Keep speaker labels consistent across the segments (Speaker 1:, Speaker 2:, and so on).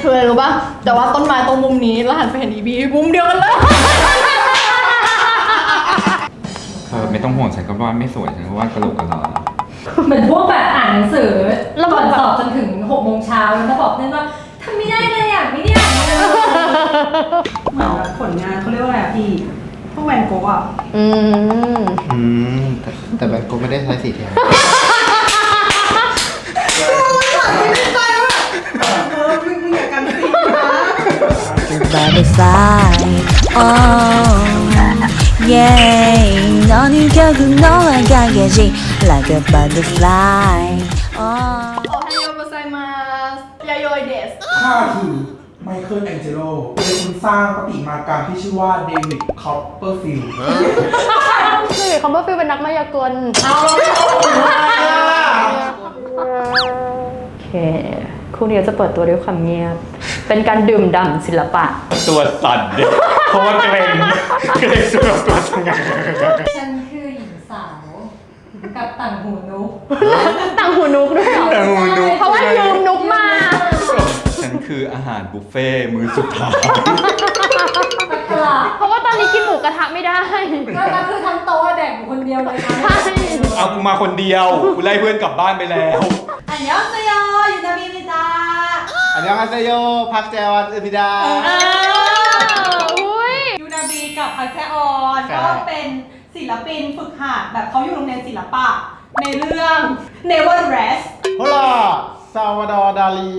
Speaker 1: คืออะไรรู้ป่ะแต่ว่าต้นไม้ตรงมุมนี้แล้วหันไปเห็นอีบีมุมเดียวกันเลย
Speaker 2: เธอไม่ต้องห่วงฉันก็วาดไม่สวยฉันก็วาดกระโหลกกระลา
Speaker 3: เหมือนพวกแบบอ่านหนังสือ
Speaker 1: แล้ว
Speaker 3: ก่อน
Speaker 1: แบบ
Speaker 3: สอบจนถึงหกโมงเช้าแล้วบอกเพื่อนว่าทำไม่ได้เลยอะไม่ได้อ่านเลย
Speaker 4: เหมือนแบบผลงานเขาเรียกว่าอะไรอะพี่พวกแวนโกะอะ
Speaker 1: อืม
Speaker 5: อืมแต่แต่แบบกูไม่ได้ใช้สีแทน
Speaker 4: เออมึงมึงอย่ากันสินะ
Speaker 6: butterfly oh yeah 너는 결국 너와 가겠지 like a butterfly oh
Speaker 1: โอไฮโอมาไซมาสยาโยเดส
Speaker 7: ข้าคือไมเคิลแองเจโลเป็นคนสร้างปฏิมากรรมที่ชื่อว่าเดวิดคอปเปอร์ฟิลด์
Speaker 1: คือคอมเบอร์ฟิลเป็นนักมายากล
Speaker 7: เอาเราไม่เอาผมมา
Speaker 1: โอเค คู่นี้จะเปิดตัวด้วยความเงียบ เป็นการดื่มด่ำศิลปะ
Speaker 2: ตัวสั่นเนี่ยเพราะว่าเกรงเกรงจนแบบตัวสั่น
Speaker 3: ฉันคือหญิงสาว กับต่างหูนุก
Speaker 1: ต่างหูนุกด้วยเหรอ
Speaker 2: แต่งูนุก
Speaker 1: เพราะว่ายืมนุกมา
Speaker 2: ฉันคืออาหารบุฟเฟ่ต์มื้อสุดท้าย
Speaker 3: ตะกละ
Speaker 1: เพราะว่าตอนนี้กินหมูกระทะไม่ได้
Speaker 3: ก็ก็คือทั้งโต๊ะแดกอยู่คนเดียวเลยนะ
Speaker 1: ใช่
Speaker 2: เอากูมาคนเดียวกูไล่เพื่อนกลับบ้านไปแล้ว
Speaker 4: อันยองเซโยยูนามิมิตา
Speaker 5: อันนี้ฮาเซโย พักแจวันอุบิดา
Speaker 1: เอออุ้ย
Speaker 4: ยูนาบีกับพักแจออน
Speaker 5: ครับ
Speaker 4: ก็เป็นศิลปินฝึกหัดแบบเขาอยู่โรงเรียนศิลปะ ในเรื่อง Never Rest
Speaker 5: โฮล่าซาวาดอร์ดาลี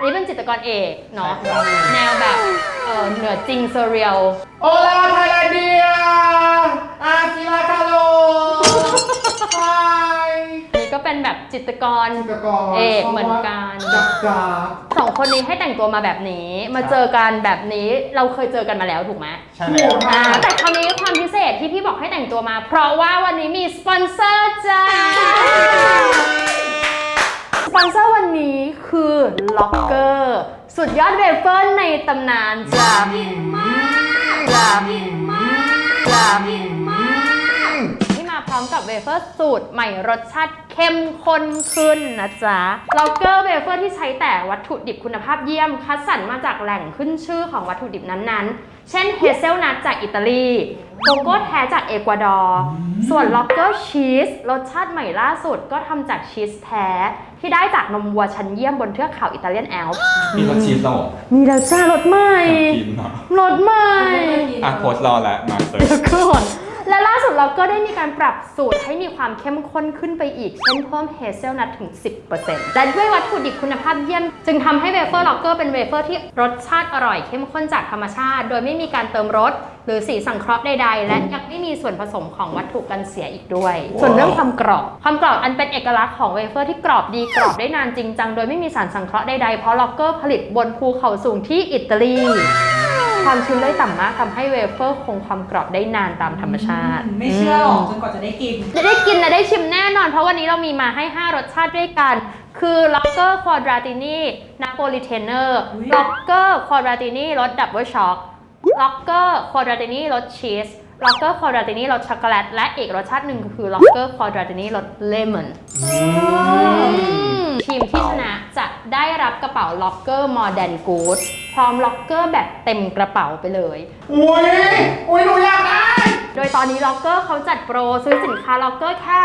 Speaker 1: อันนี้เป็นจิตรกรเอกเนาะแนวแบบเออเหนือจริงเซเรียล
Speaker 7: โอลาไทยแลนเดียอาคิราคาโลไฮ
Speaker 1: อันนี้ ก็เป็นแบบจิตรกร
Speaker 7: จิตรกร
Speaker 1: เอกเหมือนกัน
Speaker 7: จักกา
Speaker 1: สองคนนี้ให้แต่งตัวมาแบบนี้ มาเจอกันแบบนี้เราเคยเจอกันมาแล้วถูกไหม
Speaker 5: ใช่แล้ว
Speaker 1: อ่าแต่คราวนี้ความพิเศษที่พี่บอกให้แต่งตัวมา เพราะว่าวันนี้มีสปอนเซอร์จ้าสปอนเซอร์วันนี้คือล็อกเกอร์สุดยอดเวเฟอร์ในตำนานจ้าจ้าจ้าที่มาพร้อมกับเวเฟอร์สูตรใหม่รสชาติ เข้มข้นขึ้นนะจ๊ะล็อกเกอร์เวเฟอร์ที่ใช้แต่วัตถุดิบคุณภาพเยี่ยม คัดสรรมาจากแหล่งขึ้นชื่อของวัตถุดิบนั้นๆ เช่นเฮเซลนัทจากอิตาลีโกโก้แท้จากเอกวาดอร์ ส่วนล็อกเกอร์ชีสรสชาติใหม่ล่าสุดก็ทำจากชีสแท้ ที่ได้จากนมวัวชั้นเยี่ยมบนเทือกเขาอิตาเลียนแอลป์
Speaker 2: มีรสชีสแล้วเหรอ
Speaker 1: มีแล้วจ้ารสใหม่
Speaker 2: อยากกินเนาะ
Speaker 1: รสใหม่
Speaker 2: อะโพสต์รอแล้วมาเสิร์ฟ
Speaker 1: เดี๋ยวก่อน และล่าสุดเราก็ได้มีการปรับสูตรให้มีความเข้มข้นขึ้นไปอีก เช่นเพิ่มเฮเซลนัทถึง 10%และด้วยวัตถุดิบคุณภาพเยี่ยม จึงทำให้เวเฟอร์ล็อกเกอร์เป็นเวเฟอร์ที่รสชาติอร่อยเข้มข้นจากธรรมชาติ โดยไม่มีการเติมรส หรือสีสังเคราะห์ใดๆ และยังไม่มีส่วนผสมของวัตถุกันเสียอีกด้วย ส่วนเรื่องความกรอบ ความกรอบอันเป็นเอกลักษณ์ของเวเฟอร์ที่กรอบดีกรอบได้นานจริงจังโดยไม่มีสารสังเคราะห์ใดๆ เพราะล็อกเกอร์ผลิตบนภูเขาสูงที่อิตาลี ความชื้นได้ต่ำมากทำให้เวเฟอร์คงความกรอบได้นานตามธรรมชาติ
Speaker 4: ไม่เชื่อหรอกจนกว่าจะได้กิน
Speaker 1: จะได้กินและได้ชิมแน่นอน เพราะวันนี้เรามีมาให้ 5 รสชาติด้วยกัน คือล็อกเกอร์ควอดราตินีนาโปลิเทเนอร์
Speaker 4: อุ๊ย
Speaker 1: ล็อกเกอร์ควอดราตินีรสดับเบิลช็อก ล็อกเกอร์ควอดราตินีรสชีสล็อกเกอร์ควอดราตินีรสช็อกโกแลต และอีกรสชาติหนึ่งก็คือล็อกเกอร์ควอดราตินีรสเลมอนทีมที่ชนะจะได้รับกระเป๋าล็อกเกอร์โมเด n นกูดพร้อมล็อกเกอร์แบบเต็มกระเป๋าไปเลย
Speaker 7: อุ้ย อุ้ยหนูอยากได้
Speaker 1: โดยตอนนี้ล็อกเกอร์เขาจัดโปร ซื้อสินค้าล็อกเกอร์แค่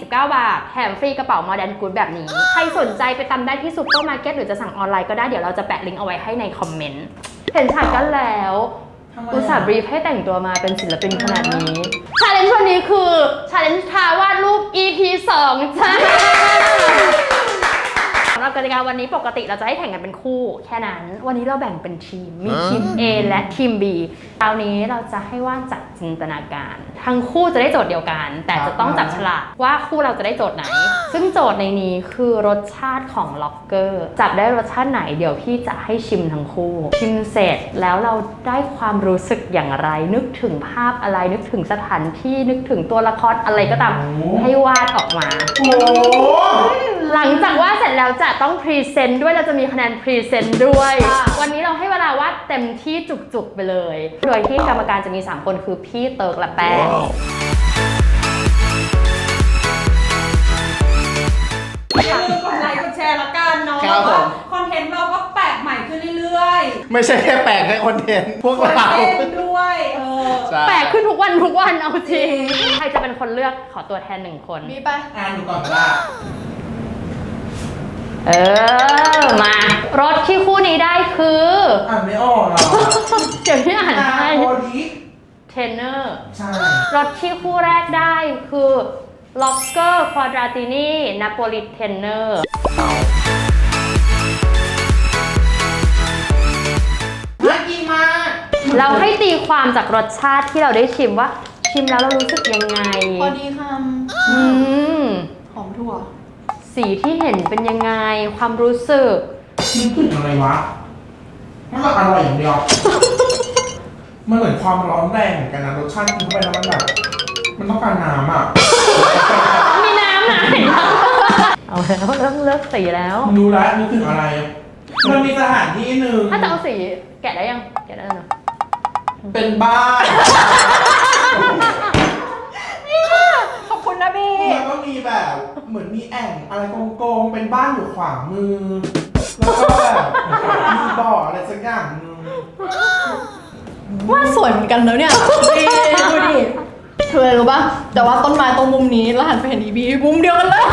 Speaker 1: 149 บาท แถมฟรีกระเป๋า Modern Good แบบนี้ ใครสนใจไปตามได้ที่ซูเปอร์มาร์เก็ตหรือจะสั่งออนไลน์ก็ได้ เดี๋ยวเราจะแปะลิงก์เอาไว้ให้ในคอมเมนต์ เห็นฉากกันแล้ว
Speaker 4: ทำไม อะ
Speaker 1: อุตส่าห์บรีฟให้แต่งตัวมาเป็นศิลปินขนาดนี้ชาเลนจ์วันนี้คือชาเลนจ์ทาวาดรูป EP 2จ้าสำหรับกติกาวันนี้ปกติเราจะให้แข่งกันเป็นคู่ แค่นั้น วันนี้เราแบ่งเป็นทีม มีทีม A และทีม B คราวนี้เราจะให้ว่างจากจินตนาการ ทั้งคู่จะได้โจทย์เดียวกัน แต่จะต้องจับฉลากว่าคู่เราจะได้โจทย์ไหน ซึ่งโจทย์ในนี้คือรสชาติของล็อกเกอร์ จับได้รสชาติไหนเดี๋ยวพี่จะให้ชิมทั้งคู่ ชิมเสร็จแล้วเราได้ความรู้สึกอย่างไร นึกถึงภาพอะไรนึกถึงสถานที่นึกถึงตัวละครอะไรก็ตามให้วาดออกมา
Speaker 7: โอ้โห
Speaker 1: หลังจากวาดเสร็จแล้วจะต้องพรีเซนต์ด้วยเราจะมีคะแนนพรีเซนต์ด้วยวันนี้เราให้เวลาวาดเต็มที่จุกๆไปเลย โดยที่กรรมการจะมี 3 คนคือพี่เติร์กและแป้ง
Speaker 4: อย่าลืมกดไลค์กดแชร์ละกันเนาะ
Speaker 5: ครับผม
Speaker 4: คอนเทนต์เราก็แปลกใหม่ขึ้นเรื่อย
Speaker 5: ไม่ใช่แค่แปลกแค่คอนเทนต์พวกเรา
Speaker 4: เต้นด้วยเออ
Speaker 5: ใช่
Speaker 1: แปลกขึ้นทุกวันทุกวันเอาจริงใครจะเป็นคนเลือกขอตัวแทนหนึ่งคน
Speaker 3: มีปะ
Speaker 7: อ่านดูก่อนก็ได้
Speaker 1: เออ มารถที่คู่นี้ได้คือ
Speaker 7: อ่านไม่ออกหรอ
Speaker 1: เดี๋ยวพี่อ่าน
Speaker 7: อ่า
Speaker 1: ให้
Speaker 7: โอลิ
Speaker 1: เทรนเนอร์
Speaker 7: ใช่
Speaker 1: รถที่คู่แรกได้คือ Locker Quadratini Napoli Tenner
Speaker 7: น่ากินมาก
Speaker 1: เราให้ตีความจากรสชาติที่เราได้ชิมว่า ชิมแล้วเรารู้สึกยังไง
Speaker 3: พอดีค
Speaker 1: อืมำ
Speaker 3: หอมถั่ว
Speaker 1: สีที่เห็นเป็นยังไง ความรู้สึก
Speaker 7: มันกลิ่นอะไรวะ มันแบบอร่อยอย่างเดียว มันเหมือนความร้อนแรงเหมือนกันนะรสชาติกินเข้าไปแล้วมันแบบมันต้องการน้ำอะ
Speaker 1: มีน้ำไหนเอาแล้วเริ่มเลิกสีแล้ว
Speaker 7: มึงรู้แล้วนึกถึงอะไร มันมีสถานที่หนึ่ง
Speaker 1: ถ้าจะเอาสีแกะได้ยัง แกะได้แล้วเนอะ
Speaker 7: เป็นบ้าน
Speaker 3: ขอบคุณนะบี
Speaker 7: แล้วก็มีแบบเหมือนมีแอ่งอะไรโกงๆ เป็นบ้านอยู่ขวามือ แล้วก็แบบมีบ่ออะไรสักอย่างหนึง
Speaker 3: ว่าสวยเหมือนกันแล้วเนี่ยบีดูดิเธอรู้ปะแต่ว่าต้นไม้ตรงมุมนี้แล้วหันไปเห็นอีบีมุมเดียวกันเลย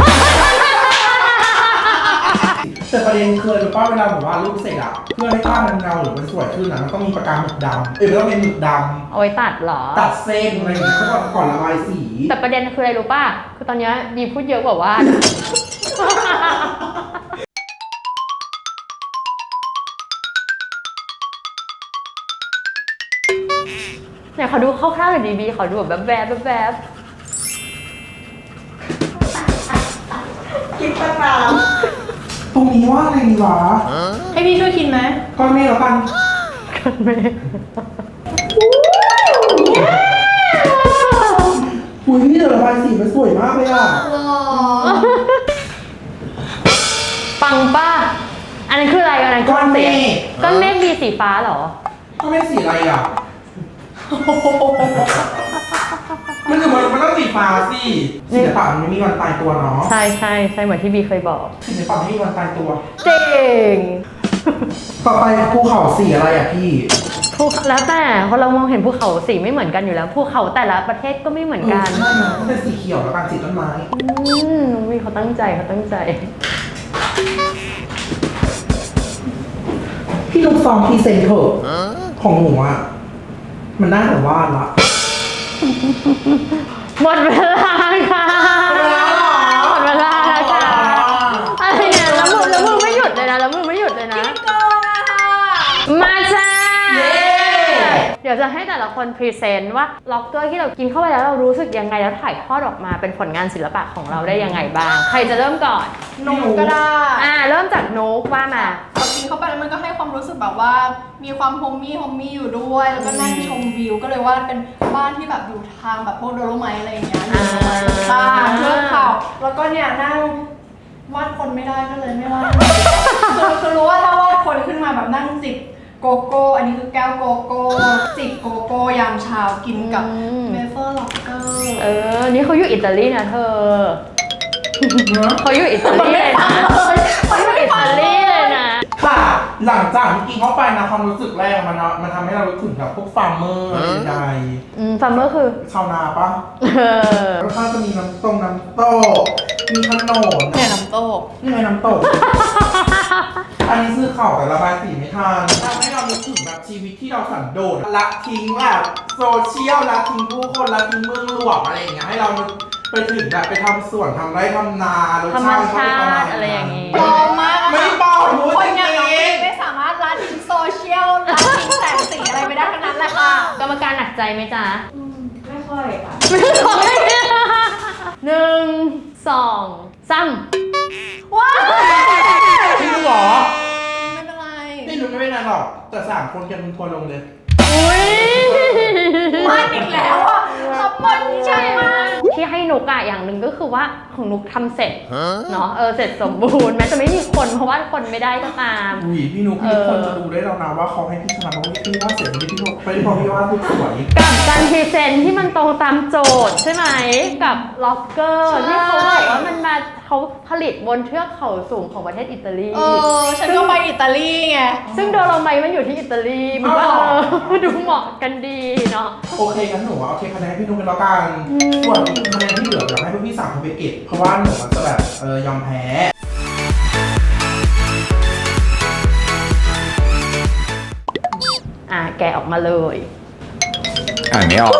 Speaker 7: แต่ประเด็นคือรู้ป่ะเวลาแบบว่ารูปเสร็จอะเพื่อให้ภาพมันเงาหรือมันสวยขึ้นอะมันต้องมีปากกาหมึกดำเอ้ยไม่ต้องเป็นหมึกด
Speaker 1: เอาไว้ตัดเหรอำ
Speaker 7: ตัดเส้นอะไรอย่างเงี้ยก่อนก่อนระบายสี
Speaker 1: แต่ประเด็นคืออะไรรู้ป่ะ คือตอนเนี้ยบีพูดเยอะกว่าว่าเนี่ยขอดูคร่าวๆหน่อยดีบีขอดูแบบแบบแบบแบบ
Speaker 4: คิดตั้งนาน
Speaker 7: ตรงนี้ว่าอะไรดีวะ
Speaker 3: ให้พี่ช่วยคิดไหม
Speaker 7: ก้อนเมฆแล้วกัน
Speaker 1: กันไหม
Speaker 7: อุ้ยนี่เดี๋ยวระบายสีมันสวยมากเลยอะ
Speaker 1: ปังป้า อันนั้นคืออะไรอันนั้น
Speaker 7: ก้อนเม
Speaker 1: สี
Speaker 7: ฆ
Speaker 1: ก้อนเมฆมีสีฟ้าเหรอ
Speaker 7: ก้อนเมฆสีอะไรอะ มันคือมันมันต้องสีฟ้าสิศิลปะมันไม่มีวันตายตัวเนาะ
Speaker 1: ใช่ใช่ใช่เหมือนที่บีเคยบอก
Speaker 7: ศิลปะไม่มีวันตายตัว
Speaker 1: เจ๋ง
Speaker 7: ต่อไปภูเขาสีอะไรอะพี่
Speaker 1: ภูแล้วแต่เพราะเรามองเห็นภูเขาสีไม่เหมือนกันอยู่แล้วภูเขาแต่ละประเทศก็ไม่เหมือนกัน
Speaker 7: เออใช่นะต้องเป็นสีเขียวแล้วกันสีต้นไม้
Speaker 1: อืมน้องวีเขาตั้งใจเขาตั้งใจ
Speaker 7: พี่ลูกซองพรีเซนเถอะของหนูอะมันน่าแต่วาดละ
Speaker 1: หมดเวลาค่ะหมดเวลาแล้วจ้ะอะไรเนี่ยแล้วมือแล้วมือไม่หยุดเลยนะแล้วมือไม่หยุดเลยนะ
Speaker 3: โกนะคะ
Speaker 1: มาจ้า
Speaker 7: เย้
Speaker 1: เดี๋ยวจะให้แต่ละคนพรีเซนต์ว่าล็อกเกอร์ที่เรากินเข้าไปแล้วเรารู้สึกยังไงแล้วถ่ายทอดออกมาเป็นผลงานศิลปะของเราได้ยังไงบ้าง ใครจะเริ่มก่อน
Speaker 3: หนูก็ได้
Speaker 1: อ่าเริ่มจากโนกว่ามา
Speaker 3: พอกินเข้าไปแล้วมันก็ให้ความรู้สึกแบบว่า มีความโฮมมี่โฮมมี่อยู่ด้วย แล้วก็นั่งชมวิวก็เลยว่าเป็นบ้านที่แบบอยู่ทางแบบพวกโดโลไมท์อะไรอย่างเงี้ยอยู่
Speaker 1: อ่า
Speaker 3: ตางเทือกเขาแล้วก็เนี่ยนั่งวาดคนไม่ได้ก็เลยไม่วาดคือคือรู้ว่าถ้าวาดคนขึ้นมาแบบนั่งจิบ โกโก้ อันนี้คือแก้วโกโก้จิบโกโก้ยามเช้ากินกับ
Speaker 1: อืม
Speaker 3: เวเฟอร์ล็อกเกอร์
Speaker 1: เออ นี่เขาอยู่อิตาลีนะเธอ เขาอยู่อิตาลีเลยนะเขาอยู่อิตาลีเลยนะ
Speaker 7: ค่ะหลังจากที่กินเข้าไปนะความรู้สึกแรกมันมันทำให้เรารู้ถึงแบบพวกฟาร์มเมอร์อะไรใด
Speaker 1: อืมซัมเมอร์คือ
Speaker 7: ๆชาวนาปะ
Speaker 1: เออ
Speaker 7: แล้วก็จะมีน้ำตรงน้ำตกมีถนน
Speaker 3: เนี่ยน้ำโตก
Speaker 7: นี่ไงน้ำตก อันนี้คือข่าวแต่ระบายสีไม่ทันทำให้เรานึกถึงแบบชีวิตที่เราสันโดษละทิ้งแบบโซเชียลละทิ้งผู้คนละทิ้งเมืองหลวงอะไรอย่างเงี้ยให้เรานึกไปถึงแบบไปทำสวนทำไร่ทำนารส
Speaker 1: ธรรม
Speaker 7: ชาติมันก็
Speaker 1: ชา
Speaker 7: เป็นประมาณ
Speaker 1: ติอะไรอย่างนี้
Speaker 3: ปลอมมากอะ
Speaker 7: ไม่บอกรู้
Speaker 3: คน
Speaker 7: จริ
Speaker 3: อย่างน้อง
Speaker 7: ง
Speaker 3: ไม่สามารถละทิ้งโซเชียลละทิ้งแสงสีอะไรไปได้ทั้งนั้นแหละค่ะ
Speaker 1: กรรมการหนักใจไหมจ๊ะ
Speaker 3: ไม่ค่อยค่ะ
Speaker 1: ไม่ค่อยหนึ่ง สองสาม
Speaker 3: ว้าว
Speaker 7: ๆพี่รู้เหรอ
Speaker 3: ไม่เป็นไร
Speaker 7: พี่รู้ไม่เป็นไรหรอก แต่สามคนกันเป็นทัวร์ลงเลย
Speaker 1: อุ้ย
Speaker 3: มันอีกแล้วอะรับมันใช่ไหม
Speaker 1: ที่ให้นุกอะอย่างหนึ่งก็คือว่าของนุกทำเสร็จเนาะเออเสร็จสมบูรณ์แม้จะไม่มีคนเพราะว่าคนไม่ได้ก็ตาม
Speaker 7: อุ้ยพี่นุ๊ก
Speaker 1: เอ
Speaker 7: พี่
Speaker 1: อ
Speaker 7: คนจะดูได้แล้วนะว่าเขาให้พี่ชนะเพราะว่าพี่ว่าเสร็จไม่ได้พี่นุ๊กไม่ได้เพราะพี่ว่าพี่สวย
Speaker 1: กับการพรีเซนต์ที่มันตรงตามโจทย์ใช่ไหมกับล็อกเกอร์ที่เขาบอกว่ามันมาเขาผลิตบนเทือกเขาสูงของประเทศอิตาลี
Speaker 3: เออฉันก็ไปอิตาลีไง
Speaker 1: ซึ่งโดโลไมท์มันอยู่ที่อิตาลีมันก็เออดูเหมาะกันดีเนาะ
Speaker 7: โอเคงั้นหนูว่าโอเคคะแนนให้พี่นุ๊กเป็นแล้วกันส่วนคะแนนที่เหลืออยากให้พวกพี่สามคนไปเก็บเพราะว่าหนูมันจะแบบเออยอมแพ้
Speaker 1: อะแกะออกมาเลย
Speaker 2: อ่านไม่ออก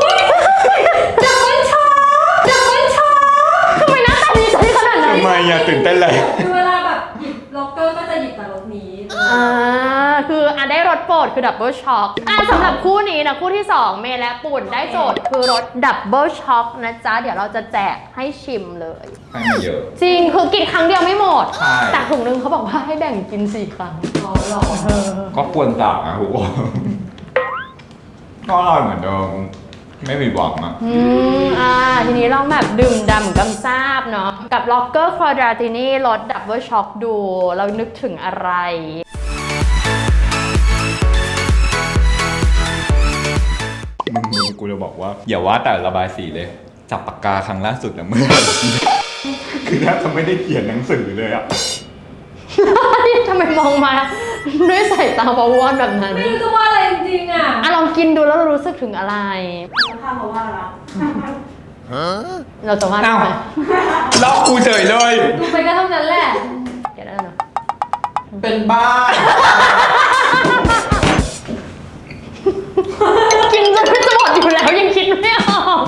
Speaker 1: ทำไมหน้าตาดีใจขนาดนั้น
Speaker 2: ทำไมอะตื่นเต้นเลย
Speaker 4: คือเวลาแบบหยิบล็อกเกอร์ก็จะหยิบแต่รถนี้
Speaker 1: อ่า คืออะได้รถโปรดคือดับเบิลช็อคอะสำหรับคู่นี้นะคู่ที่ 2 เมย์และปุ่นได้โจทย์คือรถดับเบิลช็อคนะจ๊ะ เดี๋ยวเราจะแจกให้ชิมเลย
Speaker 2: ให้มาเยอะ
Speaker 1: จริงคือกินครั้งเดียวไม่หมด
Speaker 2: ใช่
Speaker 1: แต่ถุงนึงเขาบอกว่าให้แบ่งกิน4ครั้ง
Speaker 4: อ๋อหรอ
Speaker 2: ก็ควรต่างอะทุกคนก็อร่อยเหมือนเดิม ไม่มีบอกอะ
Speaker 1: อืมอ่าทีนี้ลองแบบดื่มด่ำกำซาบเนาะกับล็อกเกอร์ควอดราตินี่รถดับเบิลช็อคดู เรานึกถึงอะไร
Speaker 2: มึงมึงกูจะบอกว่า อย่าว่าแต่ระบายสีเลย จับปากกาครั้งล่าสุดนะมึง คือแทบจะไม่ได้เขียนหนังสือเลยอะ
Speaker 1: ทำไมมองมาด้วยสายตาประวอนแบบนั้น
Speaker 4: ไม่รู้จะว่าอะไรจริงๆอะ
Speaker 1: อะลองกินดูแล้วเรารู้สึกถึงอะไร
Speaker 4: ข้ามาว่าละ
Speaker 1: เราจะว่า
Speaker 2: อ้าว
Speaker 1: ทำไม
Speaker 2: ล็อกกูเฉยเลย
Speaker 4: ดูไปก็เท่านั้นแหละ
Speaker 1: เดี๋ยวนะเนาะ
Speaker 7: เป็นบ้า
Speaker 1: กินจนไม่จะหมด อยู่แล้วยังคิดไม่ออก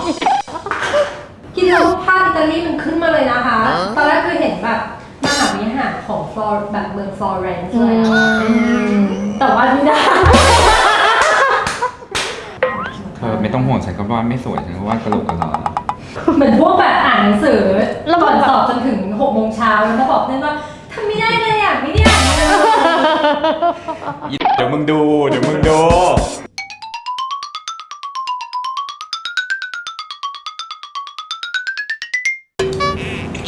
Speaker 4: กินแล้วภาพอิตาลีมันขึ้นมาเลยนะคะ ตอนแรกคือเห็นแบบมหาวิหารของฟลอร์แบบเมืองฟลอเรนซ์เลยอะแต่ว่าไม่ได้
Speaker 2: เธอไม่ต้องห่วงฉันก็วาดไม่สวยฉันก็วาดกระโหลกกระลา
Speaker 4: เหมือนพวกแบบอ่านหนังสือก่อนสอบจนถึงหกโมงเช้าแล้วมาบอกเพื่อนว่าทำไม่ได้เลยอะไม่ได้อ่านเลย
Speaker 2: เดี๋ยวมึงดู เดี๋ยวมึงดู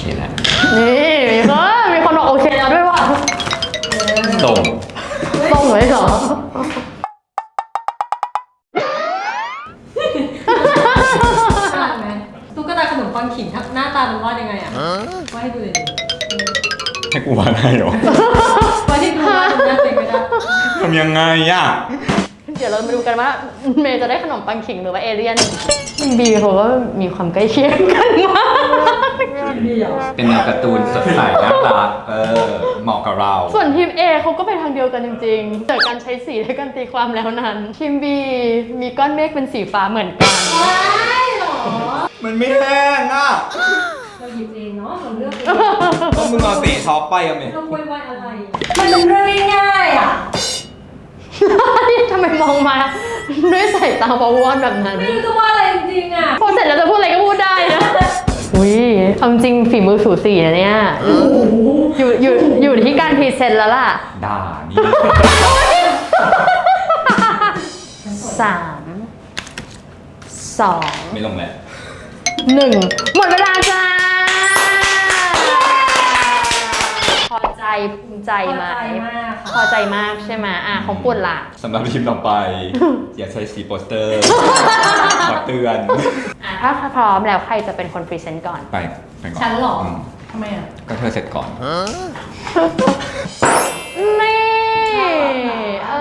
Speaker 2: โอเคแล้ว
Speaker 1: นี่มีคนมีคนบอกโอเคแล้วด้วยว่ะ
Speaker 2: ส่ง
Speaker 1: ส่งไว้เหรอ
Speaker 4: อ่านไหมตุ๊กตาขนมปังขิงหน้าตามันวาดยังไงอะวาดให้ดูเลยดิ
Speaker 2: ให้กูวาดให้เหรอ
Speaker 4: วาดให้ดูว่าหน้าตัวเองไม่ได้
Speaker 2: ทำยังไงอะ
Speaker 1: เดี๋ยวเรามาดูกันว่า เมย์จะได้ขนมปังขิงหรือว่าเอเลี่ยนบีเขาก็มีความใกล้เคียงกันมาก
Speaker 4: ดีอะ
Speaker 2: เป็นแนวการ์ตูนสดใสน่ารักเออเหมาะกับเรา
Speaker 1: ส่วนทีม A เขาก็ไปทางเดียวกันจริงๆแต่การใช้สีและการตีความแล้วนั้น ทีม B มีก้อนเมฆเป็นสีฟ้าเหมือนกัน
Speaker 4: ว้ายเหรอ
Speaker 2: มันไม่แห้งอะ
Speaker 4: เราหยิบเองเนาะเราเลือกเอง
Speaker 2: ก็มึงเอาสีช็อปไปอะเมย์
Speaker 4: เราโวยวายอะไร มันเป็นเรื่องง่ายๆอะ
Speaker 1: ทำไมมองมาด้วยสายตาประวอนแบบนั้น
Speaker 4: ไม่รู้จะว่าอะไรจริงๆอะ
Speaker 1: พอเสร็จแล้วจะพูดอะไรก็พูดได้นะ อุ้ยเอาจริงฝีมือสูสีนะเนี่ย อยู่อยู่อยู่ที่การพรีเซนต์แล้วล่ะ
Speaker 2: ด่านี่
Speaker 1: สามสอง
Speaker 2: ไม่ลงแล้ว
Speaker 1: หนึ่งหมดเวลาจ้า พอใจ ภูมิใจไหม
Speaker 4: พอใจมาก
Speaker 1: พ
Speaker 4: ค่ะ
Speaker 1: อใจมากใช่ไหมอะของปุ่นล่ะ
Speaker 2: สำหรับทีมต่อไป อย่าใช้สีโปสเตอร์ ขอเตือน
Speaker 1: อะถ้าพร้อมแล้วใครจะเป็นคนพรีเซนต์ก่อน
Speaker 2: ไปไปก่อน
Speaker 4: ฉันเหรอ
Speaker 2: ม
Speaker 4: ทำไมอะ
Speaker 2: ก็เธอเสร็จก่อน
Speaker 1: นี่ เอ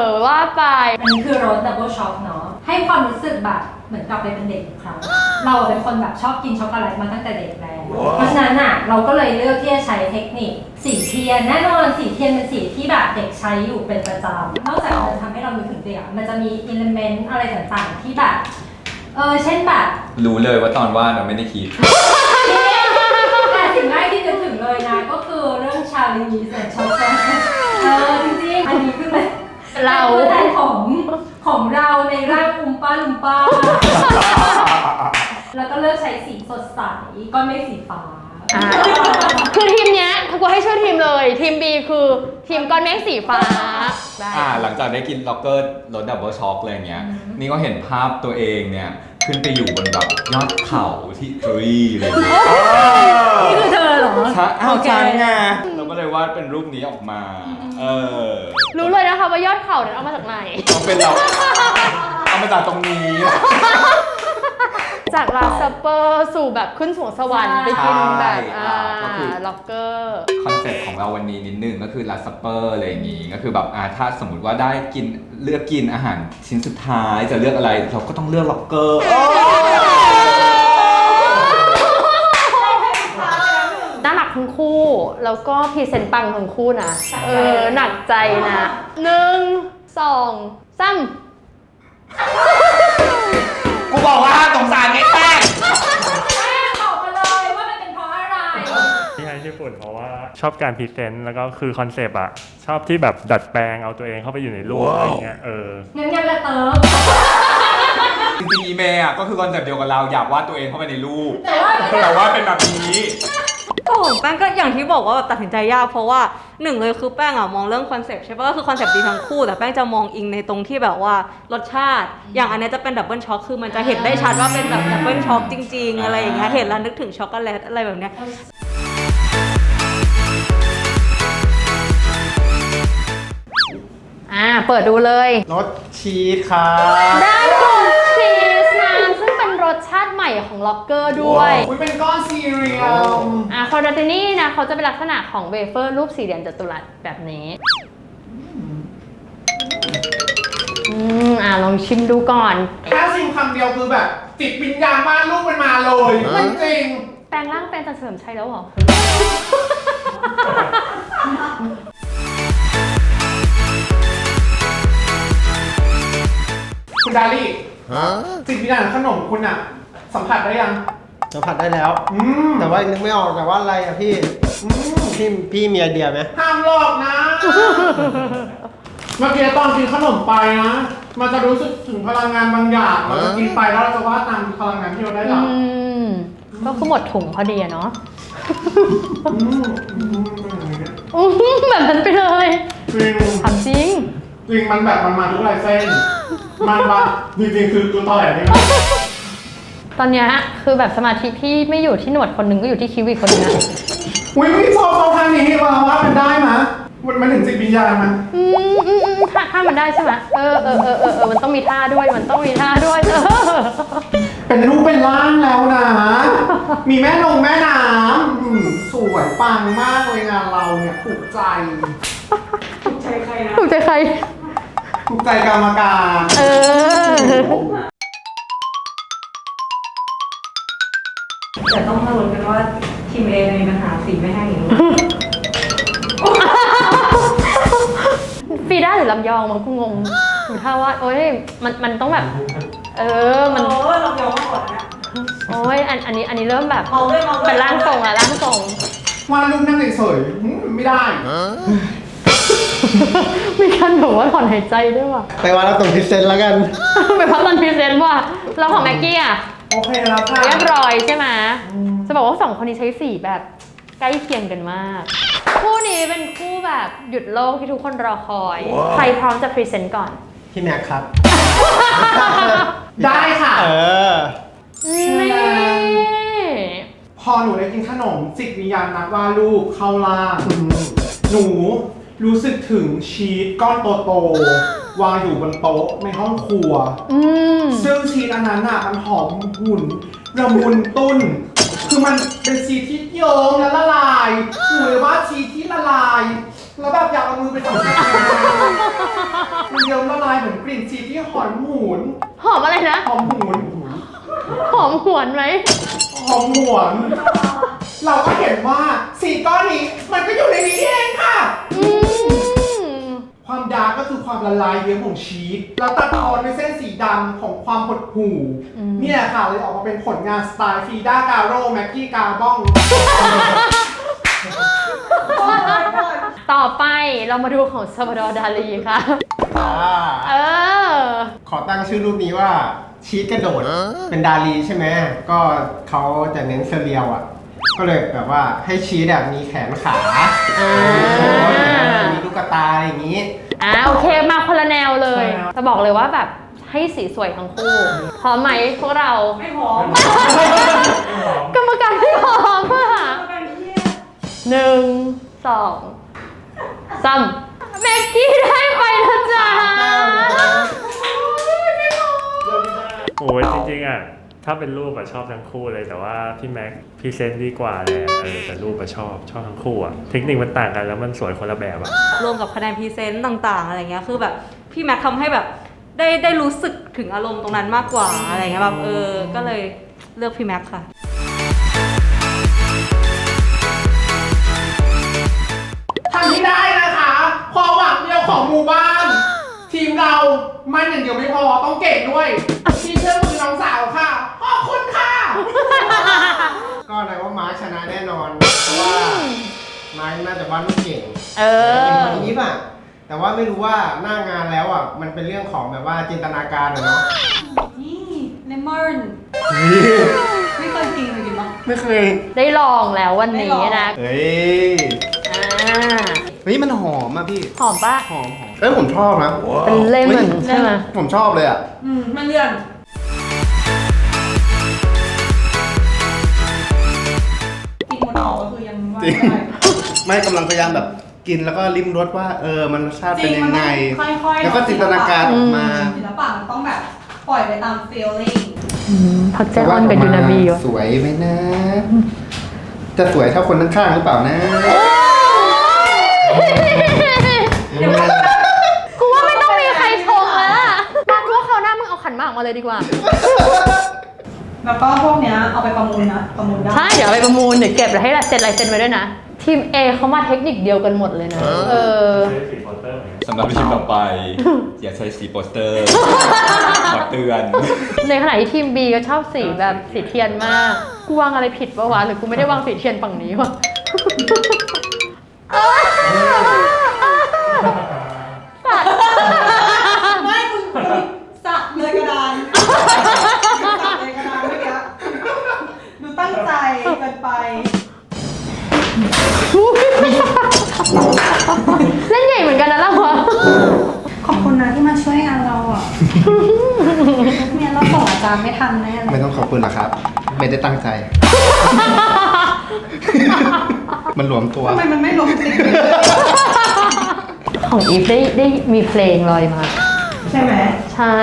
Speaker 1: อ ว่าไป
Speaker 4: อันนี้คือรสดับเบิลช็อคเนาะ ให้ความรู้สึกแบบเหมือนกลับไปเป็นเด็กอีกครั้งเราเป็นคนแบบชอบกินช็อกโกแลตมาตั้งแต่เด็กแล้ว เพราะฉะนั้นอะเราก็เลยเลือกที่จะใช้เทคนิคสีเทียนแน่นอนสีเทียนเป็นสีที่แบบเด็กใช้อยู่เป็นประจำนอกจากมันจะทำให้เรานึกถึงเด็กอะมันจะมีอิเลเมนต์อะไรต่างๆ ที่แบบเออเช่นแบบ
Speaker 2: รู้เลยว่าตอนวาดเราไม่ได้คิด
Speaker 4: แต่สิ่งแรกที่นึกถึงเลยนะก็คือเรื่องชาลีนีและช็อกโกแลตเออจริงๆอันนี้คือเป็น
Speaker 1: เรา
Speaker 4: เป็นตัวแทนของ ของเราในร่างอุมป้าลุมป้า แล้วก็เลือกใช้สีสดใสก้อนเมฆสีฟ้า
Speaker 1: อะคือทีมเนี้ยกูให้ช่วยทีมเลย ทีม B คือทีมก้อนเมฆสีฟ้าได้
Speaker 2: อ่าหลังจากได้กินล็อกเกอร์รสดับเบิลช็อกอะไรเงี้ย นี่ก็เห็นภาพตัวเองเนี่ย ขึ้นไปอยู่บนแบบยอดเขาที่อิตาลีเลย
Speaker 4: นี่คือเธอเหรอ
Speaker 2: ใช่อ้าว
Speaker 4: โอเค
Speaker 2: ฉันไงเราก็เลยวาดเป็นรูปนี้ออกมา เออ
Speaker 1: รู้เลยนะคะว่ายอดเขานั้นเอามาจากไหน
Speaker 2: ต้องเป็นเรา เอามาจากตรงนี้
Speaker 1: จากลาสเปอร์สู่แบบขึ้นสวงสวรรค์ไปกินแบบ
Speaker 2: ใช่
Speaker 1: อ่า
Speaker 2: ก็คือ
Speaker 1: ล็อกเกอร์
Speaker 2: คอนเซ็ปต์ของเราวันนี้นิดนึงก็คือลาสเปอร์อะไรอย่างงี้ก็คือแบบอ่าถ้าสมมติว่าได้กินเลือกกินอาหารชิ้นสุดท้ายจะเลือกอะไรเราก็ต้องเลือกล็อกเกอร์
Speaker 1: น่ารักทั้งคู่ แล้วก็พรีเซนต์ปังทั้งคู่นะ เออ หนักใจนะหนึ่งสองสาม
Speaker 2: กูบอกว่าสงสารไอ้แป้ง
Speaker 4: บอกมาเลยว่ามันเป็นเพราะอะไร
Speaker 8: ที่ให้ญี่ปุ่นเพราะว่าชอบการพรีเซนต์แล้วก็คือคอนเซปต์อะชอบที่แบบดัดแปลงเอาตัวเองเข้าไปอยู่ในรูปอะไรเงี้ยเออ
Speaker 4: งั้นงั้นละเติม
Speaker 2: จริงๆอีเมลอะก็คือคอนเซ็ปต์เดียวกับเราอยากวาดตัวเองเข้าไปในรูป
Speaker 4: แต่ว่า
Speaker 2: แต่ว่าเป็นแบบนี้
Speaker 9: ก็ ของแป้งก็อย่างที่บอกว่าแบบตัดสินใจยากเพราะว่าหนึ่งเลยคือแป้งอะมองเรื่องคอนเซปต์ใช่ปะก็คือคอนเซปต์ดีทั้งคู่ แต่แป้งจะมองอิงในตรงที่แบบว่ารสชาติ อย่างอันเนี้ยจะเป็นดับเบิลช็อกคือมันจะเห็นได้ชัดว่าเป็นแบบดับเบิลช็อกจริง ๆ อะไรอย่างเงี้ยเห็นแล้วนึกถึงช็อกโกแลตอะไรแบบเนี้ย
Speaker 1: อ่า เปิดดูเลย
Speaker 5: รสชีสครับ
Speaker 1: ได้ ม่ของล็อกเกอร์ด้วย
Speaker 10: อุ้ยเป็นก้อนซีเรียล
Speaker 1: อ่าคอร์ดตินี่นะเขาจะเป็นลักษณะของเวเฟอร์รูปสี่เหลี่ยมจัตุรัสแบบนี้อืมอ่าลองชิมดูก่อน
Speaker 10: แค่ซิมคำเดียวคือแบบจิตวิญญาณบ้านลูกมันมาเลยมันจริง
Speaker 1: แปลงร่างเป็นจันเฉลิมชัยแล้วเหรอ
Speaker 10: คุณดาลี่จิตวิญญาณของขนมคุณอะ สัมผัสได้ยัง
Speaker 5: สัมผัสได้แล้ว
Speaker 10: อืม
Speaker 5: แต่ว่านึกไม่ออกแต่ว่าอะไรอะพี่
Speaker 10: อืม
Speaker 5: พี่พี่มีไอเดียไหม
Speaker 10: ห้ามหลอกนะ เมื่อกี้ตอนกินขนมไปนะ มันจะรู้สึกถึงพลังงานบางอย่างเราจะกินไปแล้วเราจะว่าตามพลังงานที่เราได้
Speaker 1: อื
Speaker 10: รับ
Speaker 1: มก็คือหมดถุงพอดีอะเนาะ
Speaker 10: อืมอืม
Speaker 1: อืมแบบนั้นไปเลย
Speaker 10: จริง
Speaker 1: ถามจริง
Speaker 10: จริงมันแบบมันมาทุกลายเส้น มันมาจริงๆคือตัวต่อยนี่นะ
Speaker 1: ตอนเนี้ยคือแบบสมาธิพี่ไม่อยู่ที่หนวดคนหนึ่งก็อยู่ที่คิวอีกคนนึงนะ
Speaker 10: อุ้ยพี่ชอบเขาทางนี้ว่าว่ามันได้มะมันมันถึงจิตวิญญาณมัน
Speaker 1: อืมอืมอืมท่าท่ามันได้ใช่ไหมเออเออเออเออเออมันต้องมีท่าด้วยมันต้องมีท่าด้วยเออ
Speaker 10: เป็นรูปเป็นร่างแล้วนะ มีแม่นงแม่น้ำอืมสวยปังมากเลยงานเราเนี่ยถูกใจ
Speaker 1: ถูกใจใคร
Speaker 10: ถูกใจกรรมการ
Speaker 1: เออ
Speaker 9: แต่ต้องมาลุ้นกันว่าทีมเอมีปัญหาสีไม่แห้งอีก
Speaker 1: ฟีด้าหรือลำยองมันกูงงหนูท่าว่าโอ้ยมันมันต้องแบบ เออมัน
Speaker 9: โอ้ยเราเดี๋ยวมาก่อนนะ
Speaker 1: โอ้ยอันอันนี้อันนี้เริ่มแบบ
Speaker 9: เมาด้วยเมาด้วย
Speaker 1: เป็นร่างทรงอะร่างทรง
Speaker 10: วาดรูปนั่งเฉยๆอืมไม่ได้
Speaker 1: มีการบอกว่าถอนหายใจด้วยว่ะ
Speaker 5: ไปว่าเราตรงพิเศษแล้วกัน
Speaker 1: ไปพักตอนพรีเซนต์ว่ะแล้วของแม็กกี้อะ
Speaker 10: โอเคแล้วค่ะ
Speaker 1: เรียบร้อยใช่ไหมจะบอกว่าสองคนนี้ใช้สีแบบใกล้เคียงกันมาก คู่นี้เป็นคู่แบบหยุดโลกที่ทุกคนรอคอย ใครพร้อมจะพรีเซนต์ก่อน
Speaker 5: พี่แม็กครับ
Speaker 10: ได้ค่ะ
Speaker 5: เออ
Speaker 1: นี่
Speaker 10: พอหนูได้กินขนมจิตวิญญาณนักวาดรูปเข้าล่าง หนูรู้สึกถึงชีสก้อนโตๆ วางอยู่บนโต๊ะในห้องครัว
Speaker 1: อืม
Speaker 10: ซึ่งชีสอันนั้นอะมันหอมหุ่นระมุนตุ้น คือมันเป็นชีสที่เยิ้มและละลายหรือว่าชีสที่ละลาย แล้วแบบอยากเอามือไปสัมผัสมันเยิ้มละลายเหมือนกลิ่นชีสที่หอมหูน
Speaker 1: หอมอะไรนะ
Speaker 10: หอมหูน
Speaker 1: หอมหวนไหม
Speaker 10: หอมหวน เราก็เห็นว่าสีก้อนนี้มันก็อยู่ในนี้เองค่ะ
Speaker 1: อืม
Speaker 10: ความดาร์กก็คือความละลายเยิ้มของชีสแล้วตัดทอนด้วยเส้นสีดำของความหดหู่
Speaker 1: อืม
Speaker 10: เนี่ยค่ะเลยออกมาเป็นผลงานสไตล์ฟีด้ากาโร่แม็กกี้กาบ้อง
Speaker 1: ต่อไปเรามาดูของซาบาดอร์ดาลีค่ะ
Speaker 5: อ่า
Speaker 1: เออ
Speaker 5: ขอตั้งชื่อรูปนี้ว่าชีสกระโดด เป็นดาลีใช่ไหมก็เขาจะเน้นเซเรียลอะ ก็เลยแบบว่าให้ชีสแบบมีแขนขา
Speaker 1: อ่า
Speaker 5: มีลูกตาอะไรอย่างนี้
Speaker 1: อ่าโอเคมาคนละแนวเลย จะบอกเลยว่าแบบให้สีสวยทั้งคู่ พร้อมไหมพวกเรา
Speaker 11: ไม่พร้อม
Speaker 1: กรรมการไม่พร้อมอะ
Speaker 11: การเครียด
Speaker 1: หนึ่งสองสามแม็กกี้ได้ไปแล้วจ้า
Speaker 8: โอ้ยจริงๆอะ ถ้าเป็นรูปอะชอบทั้งคู่เลยแต่ว่าพี่แม็กพรีเซนต์ดีกว่าแหละเออแต่รูปอะชอบชอบทั้งคู่อะเทคนิคมันต่างกันแล้วมันสวยคนละแบบอะ
Speaker 9: รวมกับคะแนนพรีเซนต์ต่างๆ อะไรเงี้ย คือแบบพี่แม็กทำให้แบบได้ได้รู้สึกถึงอารมณ์ตรงนั้นมากกว่าอะไรเงี้ยแบบเออ ก็เลยเลือกพี่แม็กค่ะ
Speaker 10: ทำที่ได้นะคะ ความหวังเดียวของหมู่บ้าน ทีมเรามันอย่างเดียวไม่พอต้องเก่งด้วยพี่เชื่อมือน้องสาว ค่ะขอบคุณค่ะ
Speaker 5: ก็เลยว่ามาร์คชนะแน่นอน เพราะว่ามาร์คน่าจะวาดรูปเก่ง
Speaker 1: เออ
Speaker 5: แต่ทีนี้ป่ะ แต่ว่าไม่รู้ว่าหน้างานแล้วอะ มันเป็นเรื่องของแบบว่าจินตนาการอะเนาะ
Speaker 9: นี่เลมอนไม่เคยกินเลยกินปะ
Speaker 5: ไม่เคย
Speaker 1: ได้ลองแล้ววันนี้นะ
Speaker 5: เฮ้ย
Speaker 1: อ่า
Speaker 5: เฮ้ยมันหอมอะพี่
Speaker 1: หอมปะ
Speaker 5: หอมหอมเอ้ยผมชอบนะ
Speaker 1: เป็นเลมอน
Speaker 5: ฮ้ย
Speaker 1: ใช่ไหม
Speaker 5: ผมชอบเลยอะ
Speaker 11: อืมมันเลื่อน
Speaker 12: กิน
Speaker 5: จริง
Speaker 12: ได้
Speaker 5: ไม่กำลังพยายามแบบกินแล้วก็ลิ้มรสว่า เออมันรสชาติ
Speaker 12: จ
Speaker 5: เป็
Speaker 12: ริ
Speaker 5: น
Speaker 12: ง
Speaker 5: ยั
Speaker 12: มัน
Speaker 5: งไง
Speaker 12: ต้องค่อยๆ
Speaker 5: แล้วก็จินตนาการออกมา
Speaker 12: ศิลปะมันต้องแบบปล่อยไปตาม feeling
Speaker 1: พักเจออนกับยูนาบีวะ
Speaker 5: สวยไหมนะ จะสวยเท่าคนข้างๆหรือเปล่านะ
Speaker 1: กูว่าไม่ต้องมีใครชงแล้วอะมากูว่าเขาวหน้ามึงเอาขันหมากมาเลยดีกว่า
Speaker 12: แล้วก็พวกเนี้ยเอาไปประมูลนะประมูลได้
Speaker 1: ใช่เดี๋ยวเอาไปประมูลเดี๋ยวเก็บแล้วให้เซ็นลายเซ็นไว้ด้วยนะ ทีม A เขามาเทคนิคเดียวกันหมดเลยนะ เออ
Speaker 8: ซื้อสีโปสเตอร์เหมือนกัน
Speaker 2: สำหรับทีมต่อไป อย่าใช้สีโปสเตอร์ ขอเตือน
Speaker 1: ในขณะที่ทีม B ก็ชอบสีแบบสีเทียนมาก กูวางอะไรผิดปะวะหรือกูไม่ได้วางสีเทียนฝั่งนี้วะ
Speaker 12: คุณนะที่มาช่วยงานเราอะเนี่ยเราส่งอาจารย์ไม่ทันแน่เล
Speaker 5: ไม่
Speaker 12: ย
Speaker 5: ต้องขอบคุณหรอกครับ ไม่ได้ตั้งใจ มันหลวมตัว
Speaker 12: ทำไมมันไม่ลงติ๊ก
Speaker 1: ของอีฟได้ได้มีเพลงลอยมา
Speaker 12: ใช่ไหม
Speaker 1: ใช่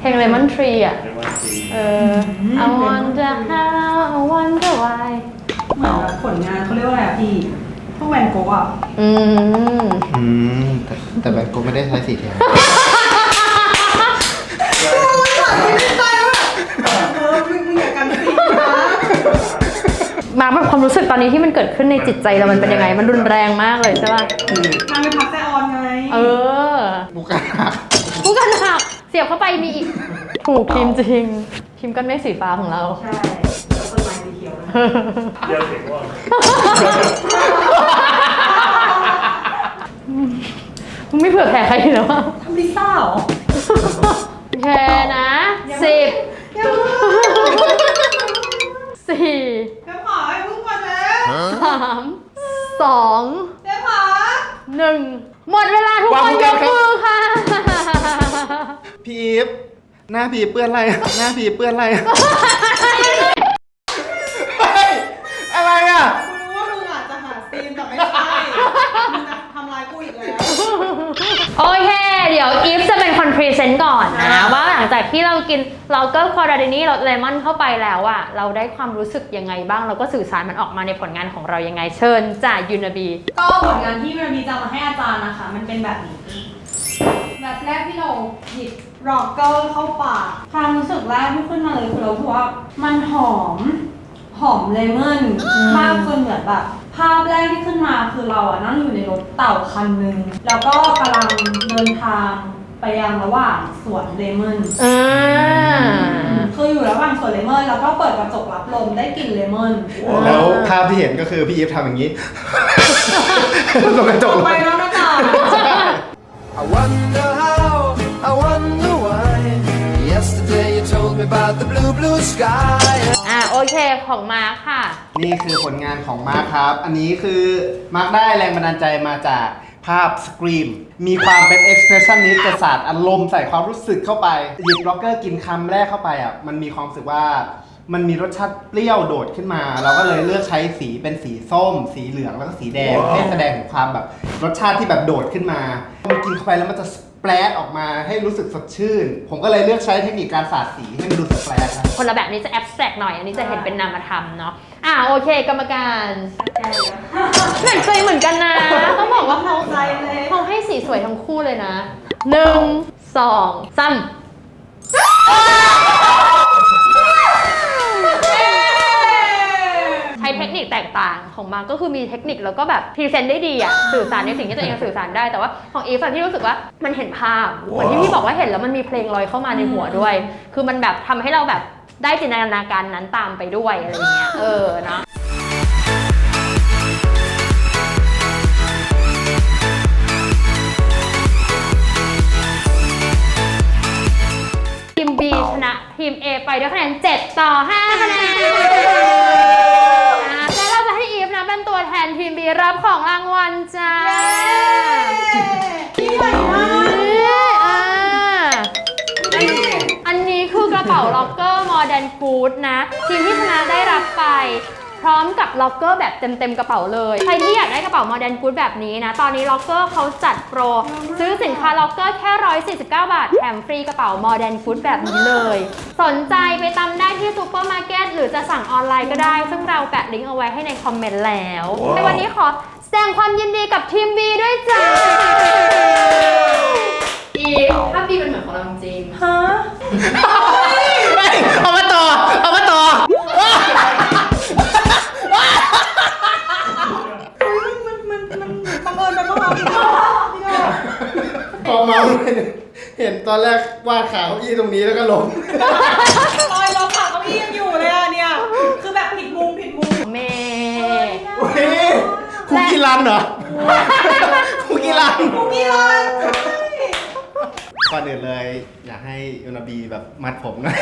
Speaker 1: เพลง Lemon Tree อะ
Speaker 8: เรียกว่าสี
Speaker 1: เออ I wonder how I wonder why
Speaker 12: เหมือนแบบผลงานเขาเรียกว่าอะไรอะพี่พวกแวนโกะอะ
Speaker 1: อืม
Speaker 5: อืม แต่แต่แบบกูไม่ได้ใช้สีเทียน
Speaker 12: มา
Speaker 1: แบบความรู้สึกตอนนี้ที่มันเกิดขึ้นในจิตใจเรามันเป็นยังไง มันรุนแรงมากเลยใช่ป่ะ
Speaker 12: มาเป็นพักแซออนไง
Speaker 1: เออ
Speaker 5: บุกกันหัก
Speaker 1: ผู้กันหักเสียบเข้าไปมีอีกถูกทีมจริงทีมก้อนเมฆสีฟ้าของเรา
Speaker 12: ใช่แล้วต้นไม้สีเขียวนะ
Speaker 8: เดียวสีม่วง
Speaker 1: มึงไม่เผื่อแผ่ใครเหรอวะ
Speaker 12: ทำลิซ่าเหรอ
Speaker 1: โอเคนะสิบ
Speaker 12: ยังเพิ่ง
Speaker 1: สี่ สามสอง
Speaker 12: เดี๋ยวขอ
Speaker 1: หนึ่งหมดเวลาทุกคนยกมือค่ะ
Speaker 5: พี่อีฟหน้าพี่เปื้อนอะไร หน้าพี่เปื้อนอะไรเฮ้ยอะไรอะ
Speaker 12: กูรู้ว่ามึงอาจจะหาซีนแต่ไม่ใช่มึงจะทำลายกูอีกแล้ว
Speaker 1: โอเค เดี๋ยวอีฟจะเป็นคนพรีเซนต์ก่อนนะว่าหลั งจากที่เรากินเราก็คอร์ดินี่รสเลมอนเข้าไปแล้วอะเราได้ความรู้สึกยังไงบ้าง เราก็สื่อสารมันออกมาในผลงานของเรายังไงเชิญจากยูนาบี
Speaker 12: ก็ผลงานที่มันมีจะมาให้อาจารย์นะคะ มันเป็นแบบนี้ แบบแรกที่เราหยิบร็อกเกอร์เข้าปากความรู้สึกแรกที่ขึ้นมาเลยคือเราคิดว่ามันหอม หอมเลมอนมากจนเหมือนแบบภาพแรกที่ขึ้นมาคือเราอะนั่งอยู่ในรถเต่าคันหนึ่งแล้วก็กำลังเดินทาง ไปยังระหว่างสวนเลมอน
Speaker 1: อ่า
Speaker 12: คืออยู่ระหว่างสวนเลมอนแล้วก็เปิดกระจกรับลมได้กลิ่นเลมอน
Speaker 5: แล้วภาพที่เห็นก็คือพี่อีฟทำอย่างนี้ ตรงกระจก
Speaker 12: ไปแล้วนะจ๊ะ
Speaker 13: I wonder how, I wonder why. Yesterday you told me about the blue, blue sky.
Speaker 1: อ่าโอเคของมาค่ะ
Speaker 5: นี่คือผลงานของมาร์คครับ อันนี้คือมาร์คได้แรงบันดาลใจมาจาก ภาพสกรีม มีความเป็น expressionist จะสาดอารมณ์ใส่ความรู้สึกเข้าไป หยิบล็อกเกอร์กินคำแรกเข้าไปอะ มันมีความรู้สึกว่า มันมีรสชาติเปรี้ยวโดดขึ้นมา เราก็เลยเลือกใช้สีเป็นสีส้ม สีเหลืองแล้วก็สีแดง ให้แสดงถึงความแบบรสชาติที่แบบโดดขึ้นมา มันกินเข้าไปแล้วมันจะส เปรดออกมาให้รู้สึกสดชื่น ผมก็เลยเลือกใช้เทคนิคการสาดสีให้มันดูสเปรดครับ
Speaker 1: คนละแบบนี้จะแอบสแตรกหน่อย อันนี้จะเห็นเป็นนามธรรมเนาะ อ่าโอเค กรรมการเหมือนเคยเหมือนกันนะ ต้องบอกว่าเขาเขาให้สีสวยทั้งคู่เลยนะหนึ่งสองสามใช้เทคนิคแตกต่างของมาก็คือมีเทคนิคแล้วก็แบบพรีเซนต์ได้ดีอะสื่อสารในสิ่งที่ตัวเองสื่อสารได้แต่ว่าของอีฟอะที่รู้สึกว่ามันเห็นภาพเหมือนที่พี่บอกว่าเห็นแล้วมันมีเพลงลอยเข้ามาในหัวด้วย คือมันแบบทำให้เราแบบได้จินตนาการนั้นตามไปด้วยอะไรอย่างเงี้ยเออเนาะทีม B ชนะทีม A ไปด้วยคะแนน 7 ต่อ 5 คะแนน รับของรางวัลจ้าอ่าอันนี้คือกระเป๋าล็อกเกอร์ Modern Food นะ ทีมที่ชนะได้รับไป พร้อมกับล็อกเกอร์แบบเต็มๆกระเป๋าเลย ใครที่อยากได้กระเป๋า Modern Food แบบนี้นะ ตอนนี้ล็อกเกอร์เขาจัดโปร ซื้อสินค้าล็อกเกอร์แค่ 149 บาท แถมฟรีกระเป๋า Modern Food แบบนี้เลย สนใจไปตามได้ที่ซูเปอร์มาร์เก็ตหรือจะสั่งออนไลน์ก็ได้ ซึ่งเราแปะลิงก์เอาไว้ให้ในคอมเมนต์แล้วในวันนี้ขอแสดงความยินดีกับทีม B ด้วยจ้าอีถ้า B เป็นเหมือนของเราจริง
Speaker 9: ฮะ
Speaker 5: เอามาต่อเอามาต่อ
Speaker 9: มันมันมันบังเอิญไปบ้าง พี่โพ
Speaker 5: อเมาเลยเห็นตอนแรกวาดขาเก้าอี้ตรงนี้แล้วก็ล้ม
Speaker 9: รอยเราขาเก้าอี้ยังอยู่เลยอะเนี่ย คือแบบผิดมุมผิดมุม
Speaker 1: เม
Speaker 5: อุ้ยคุกกี้รันเหรอคุกกี้รัน
Speaker 9: คุกกี้รัน
Speaker 5: ก่อนอื่นเลย อยากให้ยูนาบีแบบมัดผมหน่อย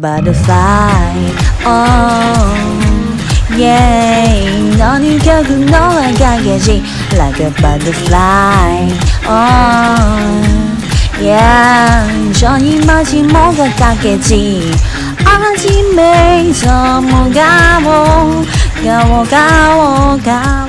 Speaker 6: butterfly. Oh, yeah. 너는 결국 너와 가겠지. Like a butterfly. Oh, yeah. 전이 뭐가 같겠지. 아침에 저 뭐가워 가워 가워 가워